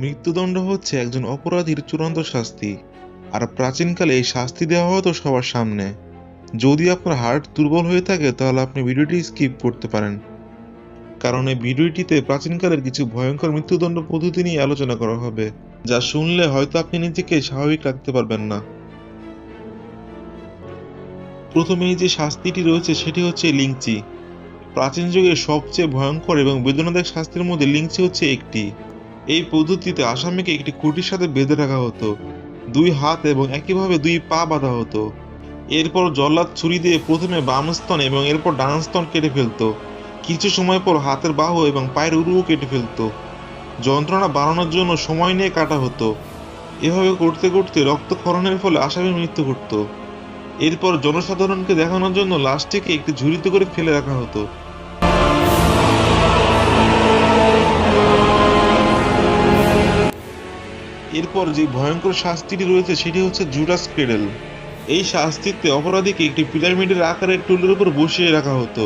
মৃত্যুদণ্ড হচ্ছে একজন অপরাধীর চূড়ান্ত শাস্তি, আর প্রাচীনকালে এই শাস্তি দেওয়া হতো সবার সামনে। যদি আপনার হার্ট দুর্বল হয়ে থাকে, তাহলে আপনি ভিডিওটি স্কিপ করতে পারেন। কারণ এই ভিডিওটিতে প্রাচীনকালের কিছু ভয়ঙ্কর মৃত্যুদণ্ড পদ্ধতি নিয়ে আলোচনা করা হবে, যা শুনলে হয়তো আপনি নিজেকে স্বাভাবিক রাখতে পারবেন না। প্রথমেই যে শাস্তিটি রয়েছে, সেটি হচ্ছে লিংচি। প্রাচীন যুগের সবচেয়ে ভয়ঙ্কর এবং বেদনাদায়ক শাস্তির মধ্যে লিংচি হচ্ছে একটি। এই পদ্ধতিতে আসামিকে একটি খুঁটির সাথে বেঁধে রাখা হতো। দুই হাত এবং একইভাবে দুই পা বাঁধা হতো। এরপর জল্লাদ ছুরি দিয়ে প্রথমে বাম স্তন এবং এরপর ডান স্তন কেটে ফেলতো। কিছু সময় পর হাতের বাহু এবং পায়ের উরুও কেটে ফেলতো। যন্ত্রণা বাড়ানোর জন্য সময় নিয়ে কাটা হতো। এভাবে করতে করতে রক্তক্ষরণের ফলে আসামির মৃত্যু ঘটতো। এরপর জনসাধারণকে দেখানোর জন্য লাশটিকে একটি ঝুড়িতে করে ফেলে রাখা হতো। এরপর যে ভয়ঙ্কর শাস্তিটি রয়েছে সেটি হচ্ছে জুডাস ক্রেডেল এই শাস্তিতে অপরাধীকে একটি পিরামিডের আকারের টুলের উপর বসিয়ে রাখা হতো।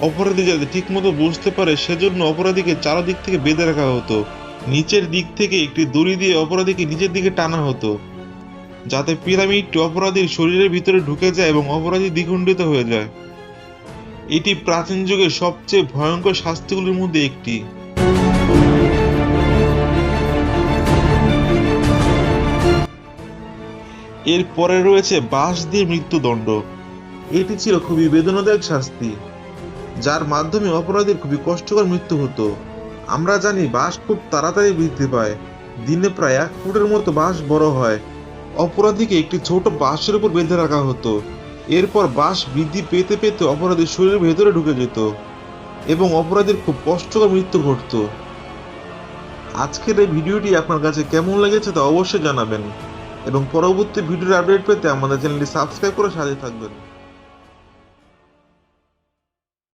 অপরাধী যাতে ঠিকমতো বুঝতে পারে, সেজন্য অপরাধীকে চারদিক থেকে বেঁধে রাখা হতো। নিচের দিক থেকে একটি দড়ি দিয়ে অপরাধীকে নিচের দিকে টানা হতো। যাতে পিরামিডটি অপরাধীর শরীরের ভিতরে ঢুকে যায় এবং অপরাধী দ্বিখণ্ডিত হয়ে যায়। এটি প্রাচীন যুগের সবচেয়ে ভয়ঙ্কর শাস্তিগুলির মধ্যে একটি। এর পরে রয়েছে বাঁশ দিয়ে মৃত্যুদণ্ড। এটি ছিল খুবই বেদনাদায়ক শাস্তি, যার মাধ্যমে অপরাধীর খুবই কষ্টকর মৃত্যু হতো। আমরা জানি বাঁশ খুব তাড়াতাড়ি বৃদ্ধি পায়। দিনে প্রায় এক ফুটের মতো বাঁশ বড় হয়। অপরাধীকে একটি ছোট বাঁশের উপর বেঁধে রাখা হতো। এরপর বাঁশ বৃদ্ধি পেতে পেতে অপরাধীর শরীরের ভেতরে ঢুকে যেত এবং অপরাধীর খুব কষ্টকর মৃত্যু ঘটতো। আজকের এই ভিডিওটি আপনার কাছে কেমন লেগেছে তা অবশ্যই জানাবেন। এবং পরবর্তী ভিডিওর আপডেট পেতে আমাদের চ্যানেলটি সাবস্ক্রাইব করে সাথে থাকবেন।